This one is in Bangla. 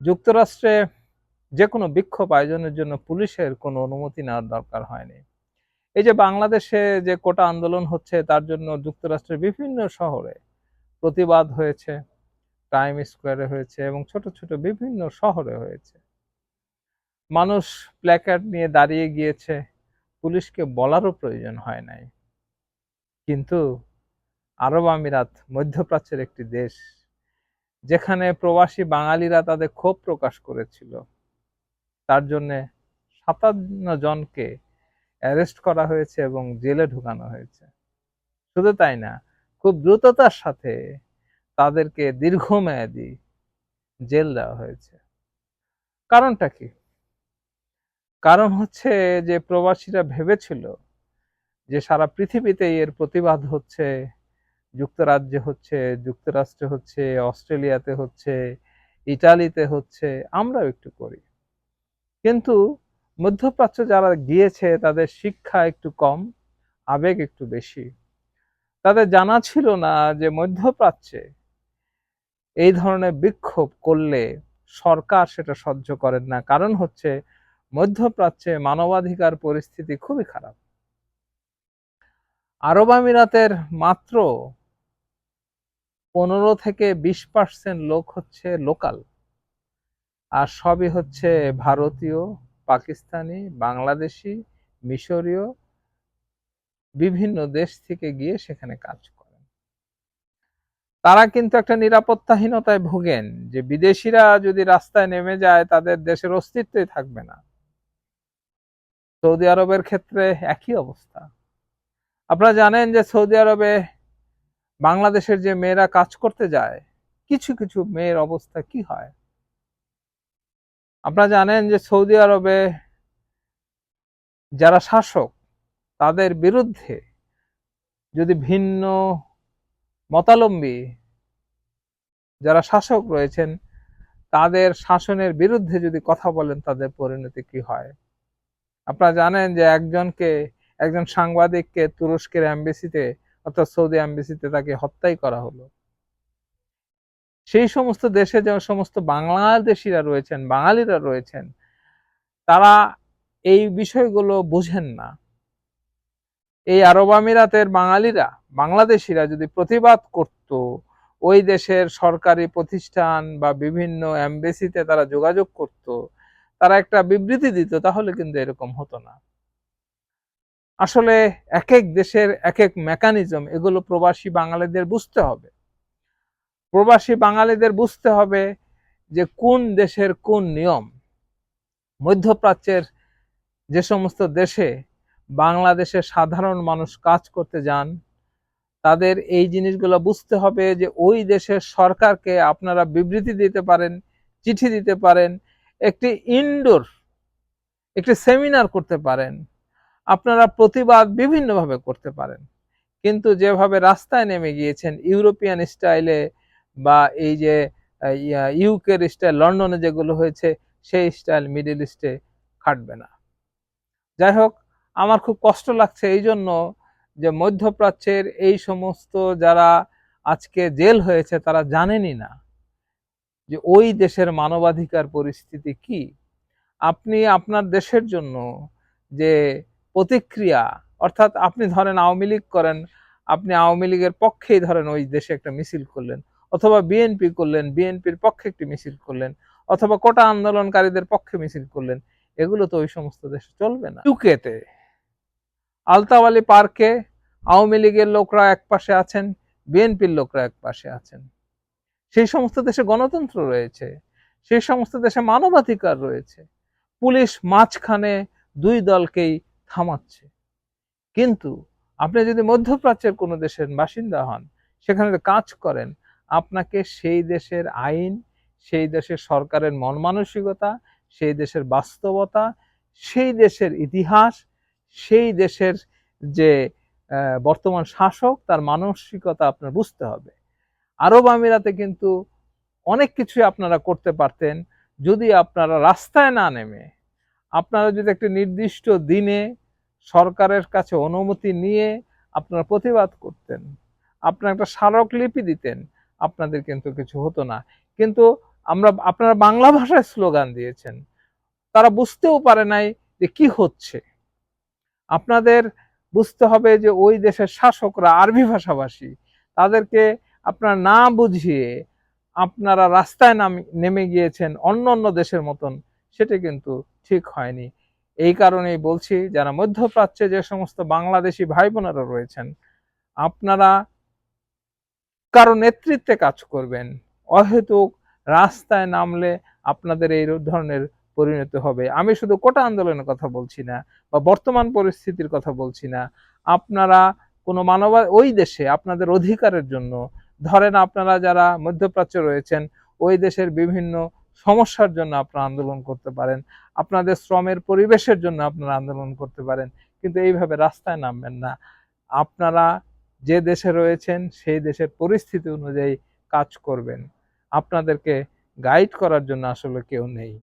যুক্তরাষ্ট্রে যে কোনো বিক্ষোভ আয়োজনের জন্য পুলিশের কোনো অনুমতি নেওয়ার দরকার হয়নি। এই যে বাংলাদেশে যে কোটা আন্দোলন হচ্ছে, তার জন্য যুক্তরাষ্ট্রের বিভিন্ন শহরে প্রতিবাদ হয়েছে, টাইম স্কোয়ারে হয়েছে এবং ছোট ছোট বিভিন্ন শহরে হয়েছে। মানুষ প্ল্যাকার্ড নিয়ে দাঁড়িয়ে গিয়েছে, পুলিশকে বলারও প্রয়োজন হয় নাই। কিন্তু আরব আমিরাত মধ্যপ্রাচ্যের একটি দেশ যেখানে প্রবাসী বাঙালিরা তাদের ক্ষোভ প্রকাশ করেছিল, তার জন্য সাতান্ন জনকে অ্যারেস্ট করা হয়েছে এবং জেলে ঢুকানো হয়েছে। শুধু তাই না, খুব দ্রুততার সাথে তাদেরকে দীর্ঘমেয়াদী জেল দেওয়া হয়েছে। কারণটা কি? কারণ হচ্ছে যে প্রবাসীরা ভেবেছিল যে সারা পৃথিবীতে এর প্রতিবাদ হচ্ছে যুক্তরাজ্যে হচ্ছে, যুক্তরাষ্ট্রে হচ্ছে, অস্ট্রেলিয়াতে হচ্ছে, ইটালিতে হচ্ছে, আমরাও একটু করি। কিন্তু মধ্যপ্রাচ্য যারা গিয়েছে, তাদের শিক্ষা একটু কম, আবেগ একটু বেশি। তাদের জানা ছিল না যে মধ্যপ্রাচ্যে এই ধরনের বিক্ষোভ করলে সরকার সেটা সহ্য করেন না। কারণ হচ্ছে, মধ্যপ্রাচ্যে মানবাধিকার পরিস্থিতি খুবই খারাপ। আরব আমিরাতের মাত্র পনেরো থেকে বিশ পার্সেন্ট লোক হচ্ছে লোকাল। আর সবই হচ্ছে ভারতীয়, পাকিস্তানি, বাংলাদেশি, মিশরীয়, বিভিন্ন দেশ থেকে গিয়ে সেখানে কাজ করেন। তারা কিন্তু একটা নিরাপত্তাহীনতায় ভোগেন যে বিদেশিরা যদি রাস্তায় নেমে যায়, তাদের দেশের অস্তিত্বই থাকবে না। সৌদি আরবের ক্ষেত্রে একই অবস্থা। আপনারা জানেন যে সৌদি আরবে বাংলাদেশের যে মেয়েরা কাজ করতে যায়, কিছু কিছু মেয়ের অবস্থা কি হয়? আপনারা জানেন যে সৌদি আরবে যারা শাসক, তাদের বিরুদ্ধে যদি ভিন্ন মতালম্বী যারা শাসক রয়েছেন, তাদের শাসনের বিরুদ্ধে যদি কথা বলেন, তাদের পরিণতি কি হয়? আপনারা জানেন যে একজনকে, একজন সাংবাদিককে তুরস্কের অ্যাম্বাসিতে অর্থাৎ সৌদি অ্যাম্বাসিতে তাকে হত্যাই করা হলো। সেই সমস্ত দেশে যে সমস্ত বাংলাদেশিরা রয়েছেন, বাঙালিরা রয়েছেন, তারা এই বিষয়গুলো বোঝেন না। এই আরব আমিরাতের বাঙালিরা, বাংলাদেশিরা যদি প্রতিবাদ করত, ওই দেশের সরকারি প্রতিষ্ঠান বা বিভিন্ন অ্যাম্বাসিতে তারা যোগাযোগ করত, তারা একটা বিবৃতি দিত, তাহলে কিন্তু এরকম হতো না। আসলে এক এক দেশের এক এক মেকানিজম এগুলো প্রবাসী বাঙালিদের বুঝতে হবে। প্রবাসী বাঙালিদের বুঝতে হবে যে কোন দেশের কোন নিয়ম। মধ্যপ্রাচ্যের যে সমস্ত দেশে বাংলাদেশের সাধারণ মানুষ কাজ করতে যান, তাদের এই জিনিসগুলো বুঝতে হবে যে ওই দেশের সরকারকে আপনারা বিবৃতি দিতে পারেন, চিঠি দিতে পারেন, একটি ইনডোর একটি সেমিনার করতে পারেন। আপনারা প্রতিবাদ বিভিন্নভাবে করতে পারেন। কিন্তু যেভাবে রাস্তায় নেমে গিয়েছেন, ইউরোপিয়ান স্টাইলে বা এই যে ইউকের স্টাইল, লন্ডনে যেগুলো হয়েছে, সেই স্টাইল মিডিল ইস্টে খাটবে না। যাই হোক, আমার খুব কষ্ট লাগছে এই জন্য যে মধ্যপ্রাচ্যের এই সমস্ত যারা আজকে জেল হয়েছে, তারা জানেনই না যে ওই দেশের মানবাধিকার পরিস্থিতি কি। আপনি আপনার দেশের জন্য যে প্রতিক্রিয়া, অর্থাৎ আপনি ধরেন আওয়ামী লীগ করেন, আপনি আওয়ামী লীগের পক্ষেই ধরেন ওই দেশে একটা মিছিল করলেন, অথবা বিএনপি করলেন বিএনপির পক্ষে একটি মিছিল করলেন, অথবা কোটা আন্দোলনকারীদের পক্ষে মিছিল করলেন, এগুলো তো ওই সমস্ত দেশে চলবে না। ইউকেতে, আলতাওয়ালি পার্কে আওয়ামী লীগের লোকরা এক পাশে আছেন বিএনপির লোকরা এক পাশে আছেন। সেই সমস্ত দেশে গণতন্ত্র রয়েছে, সেই সমস্ত দেশে মানবাধিকার রয়েছে। পুলিশ মাঝখানে দুই দলকেই থামাচ্ছে। কিন্তু আপনি যদি মধ্যপ্রাচ্যের কোনো দেশের বাসিন্দা হন, সেখানে কাজ করেন, আপনাকে সেই দেশের আইন, সেই দেশের সরকারের মন মানসিকতা সেই দেশের বাস্তবতা, সেই দেশের ইতিহাস, সেই দেশের যে বর্তমান শাসক, তার মানসিকতা আপনার বুঝতে হবে। আরব আমিরাতে কিন্তু অনেক কিছুই আপনারা করতে পারতেন, যদি আপনারা রাস্তায় না নেমে আপনারা যদি একটি নির্দিষ্ট দিনে সরকারের কাছে অনুমতি নিয়ে আপনারা প্রতিবাদ করতেন, আপনারা একটা স্মারকলিপি দিতেন, আপনাদের কিন্তু কিছু হতো না। কিন্তু আমরা, আপনারা বাংলা ভাষায় স্লোগান দিয়েছেন। তারা বুঝতেও পারে নাই যে কি হচ্ছে। আপনাদের বুঝতে হবে যে ওই দেশের শাসকরা আরবি ভাষাভাষী। তাদেরকে আপনারা না বুঝিয়ে আপনারা রাস্তায় নামে, নেমে গিয়েছেন অন্য অন্য দেশের মতন সেটা কিন্তু ঠিক হয়নি। এই কারণেই বলছি, যারা মধ্যপ্রাচ্যে যে সমস্ত বাংলাদেশি ভাই বোনেরা রয়েছেন, আপনারা কারও নেতৃত্বে কাজ করবেন। অহেতুক রাস্তায় নামলে আপনাদের এই ধরনের পরিণত হবে। আমি শুধু কোটা আন্দোলনের কথা বলছি না, বা বর্তমান পরিস্থিতির কথা বলছি না। আপনারা কোনো মানব, ওই দেশে আপনাদের অধিকারের জন্য, ধরেন আপনারা যারা মধ্যপ্রাচ্যে রয়েছেন, ওই দেশের বিভিন্ন সমস্যার জন্য আপনারা আন্দোলন করতে পারেন, আপনাদের শ্রমের পরিবেশের জন্য আপনারা আন্দোলন করতে পারেন, কিন্তু এইভাবে রাস্তায় নামবেন না। আপনারা যে দেশে রয়েছেন, সেই দেশের পরিস্থিতি অনুযায়ী কাজ করবেন। আপনাদেরকে গাইড করার জন্য আসলে কেউ নেই।